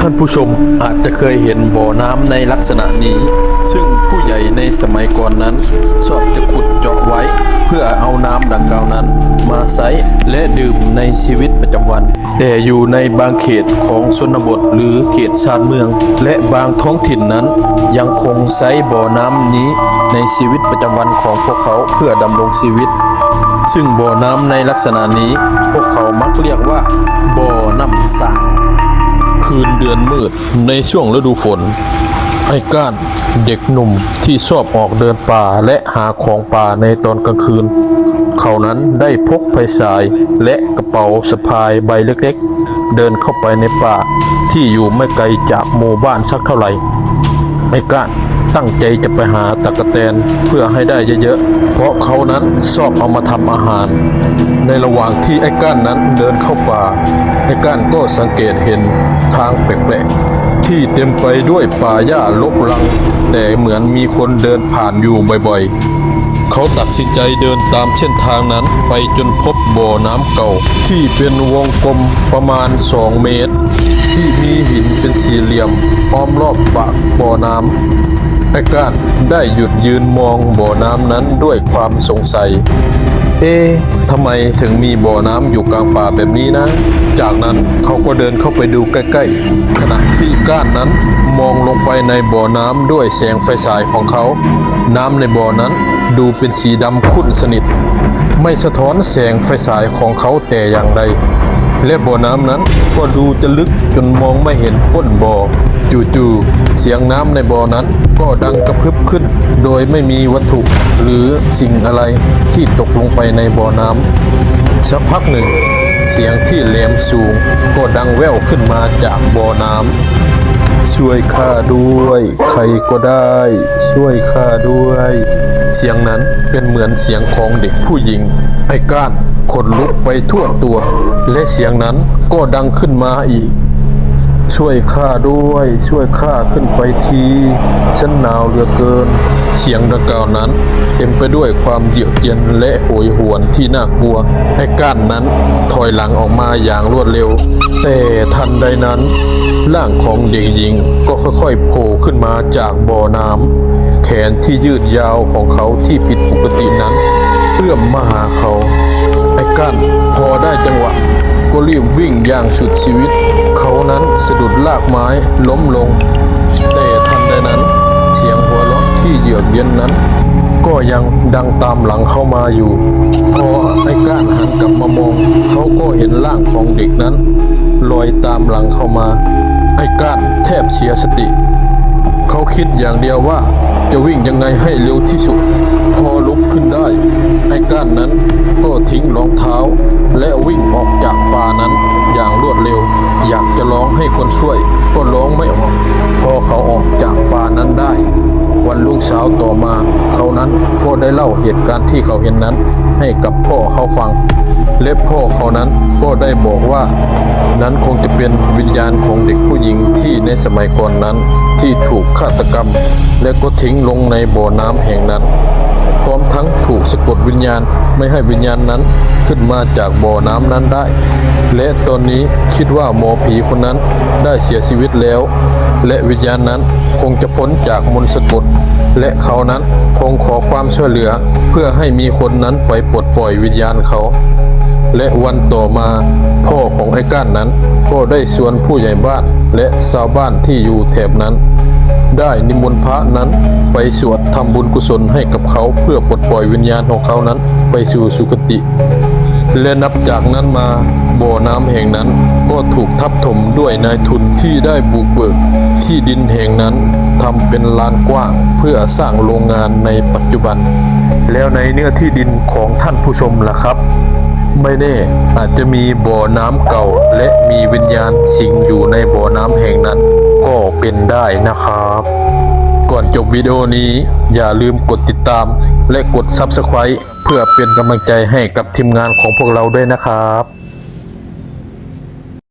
ท่านผู้ชมอาจจะเคยเห็นบ่อน้ำในลักษณะนี้ ซึ่งผู้ใหญ่ในสมัยก่อนนั้นชอบจะขุดเจาะไว้ เพื่อเอาน้ำดังกล่าวนั้น มาใช้และดื่มในชีวิตประจำวัน แต่อยู่ในบางเขตของชนบทหรือเขตชานเมือง และบางท้องถิ่นนั้น ยังคงใช้บ่อน้ำนี้ในชีวิตประจำวันของพวกเขาเพื่อดำรงชีวิต ซึ่งบ่อน้ำในลักษณะนี้ พวกเขามักเรียกว่าบ่อน้ำสา คืนเดือนมืดในช่วงฤดูฝน ไอ้ก้านเด็กหนุ่มที่ชอบออกเดินป่าและหาของป่าในตอนกลางคืน เขานั้นได้พกไฟฉายและกระเป๋าสะพายใบเล็กๆ เดินเข้าไปในป่าที่อยู่ไม่ไกลจากหมู่บ้านสักเท่าไหร่ไอ้ก้าน ตั้งใจจะไปหาตะกะแตนเพื่อให้ได้เยอะๆ เพราะเขานั้นชอบเอามาทำอาหาร ในระหว่างที่ไอ้ก้านนั้นเดินเข้าป่า ไอ้ก้านก็สังเกตเห็นทางแปลกๆ ที่เต็มไปด้วยป่าหญ้ารกรัง แต่เหมือนมีคนเดินผ่านอยู่บ่อยๆ เขาตัดสินใจเดินตามเส้นทางนั้นไปจนพบบ่อน้ำเก่า ที่เป็นวงกลมประมาณ 2 เมตร ที่มีหินเป็นสี่เหลี่ยมอ้อมรอบปากบ่อน้ำไอ้ก้านได้หยุดยืนมองบ่อน้ำนั้นด้วยความสงสัย เอ๊ทำไมถึงมีบ่อน้ำอยู่กลางป่าแบบนี้นะ จากนั้นเขาก็เดินเข้าไปดูใกล้ๆ ขณะที่ก้านนั้นมองลงไปในบ่อน้ำด้วยแสงไฟฉายของเขา น้ำในบ่อนั้น ดูเป็นสีดำขุ่นสนิท ไม่สะท้อนแสงไฟฉายของเขาแต่อย่างใด และบ่อน้ำนั้นก็ดูจะลึกจนมองไม่เห็นก้นบ่อจู่ๆเสียงน้ำในบ่อนั้นก็ดังกระพรึบขึ้น โดยไม่มีวัตถุหรือสิ่งอะไรที่ตกลงไปในบ่อน้ำสักพักหนึ่ง เสียงที่แหลมสูงก็ดังแว่วขึ้นมาจากบ่อน้ำ ช่วยข้าด้วย ใครก็ได้ ช่วยข้าด้วย เสียงนั้นเป็นเหมือนเสียงของเด็กผู้หญิง ไอ้ก้านขนลุกไปทั่วตัว และเสียงนั้นก็ดังขึ้นมาอีก ช่วยข้าด้วย ช่วยข้าขึ้นไปที ฉันหนาวเหลือเกิน เสียงดังกล่าวนั้นเต็มไปด้วยความเยือกเย็นและโหยหวนที่น่ากลัว ไอ้ก้านนั้นถอยหลังออกมาอย่างรวดเร็ว แต่ทันใดนั้น ร่างของเด็กหญิงก็ค่อยๆโผล่ขึ้นมาจากบ่อน้ำแขนที่ยืดยาวของเขาที่ผิดปกตินั้นเอื้อมมาหาเขา ไอ้ก้านพอได้จังหวะก็รีบวิ่งอย่างสุดชีวิต เขานั้นสะดุดลากไม้ล้มลง เราะที่เยือกเย็นนั้น ก็ยังดังตามหลังเข้ามาอยู่ พอไอ้ก้านหันกลับมามอง เขาก็เห็นร่างของเด็กนั้นลอยตามหลังเข้ามา ไอ้ก้านแทบเสียสติ เขาคิดอย่างเดียวว่าจะวิ่งยังไงให้เร็วที่สุด พอลุกขึ้นได้ ไอ้ก้านนั้นก็ทิ้งรองเท้า และวิ่งออกจากป่านั้นอย่างรวดเร็ว อยากจะร้องให้คนช่วย เช้าต่อมาเขานั้นก็ได้เล่าเหตุการณ์ที่เขาเห็นนั้นให้กับพ่อเขาฟัง และพ่อเขานั้นก็ได้บอกว่า นั้นคงจะเป็นวิญญาณของเด็กผู้หญิงที่ในสมัยก่อนนั้นที่ถูกฆาตกรรม และก็ทิ้งลงในบ่อน้ำแห่งนั้น พร้อมทั้งถูกสะกดวิญญาณไม่ให้วิญญาณนั้นขึ้นมาจากบ่อน้ำนั้นได้ และตอนนี้คิดว่าหมอผีคนนั้นได้เสียชีวิตแล้ว และวิญญาณนั้นคงจะพ้นจากมนต์สะกด และเขานั้นคงขอความช่วยเหลือ เพื่อให้มีคนนั้นไปปลดปล่อยวิญญาณเขา และวันต่อมาพ่อของไอ้ก้านนั้นก็ได้ชวนผู้ใหญ่บ้านและชาวบ้านที่อยู่แถบนั้น ได้นิมนต์พระนั้นไปสวดทำบุญกุศลให้กับเขาเพื่อปลดปล่อยวิญญาณของเขานั้นไปสู่สุคติ และนับจากนั้นมาบ่อน้ำแห่งนั้นก็ถูกทับถมด้วยนายทุนที่ได้บุกเบิกที่ดินแห่งนั้นทำเป็นลานกว้างเพื่อสร้างโรงงานในปัจจุบัน แล้วในเนื้อที่ดินของท่านผู้ชมล่ะครับ ไม่แน่อาจจะมีบ่อน้ำเก่าและมีวิญญาณสิงอยู่ในบ่อน้ำแห่งนั้น ก็เป็นได้นะครับ ก่อนจบวิดีโอนี้อย่าลืมกดติดตาม และกด Subscribe เพื่อเป็นกำลังใจให้กับทีมงานของพวกเราด้วยนะครับ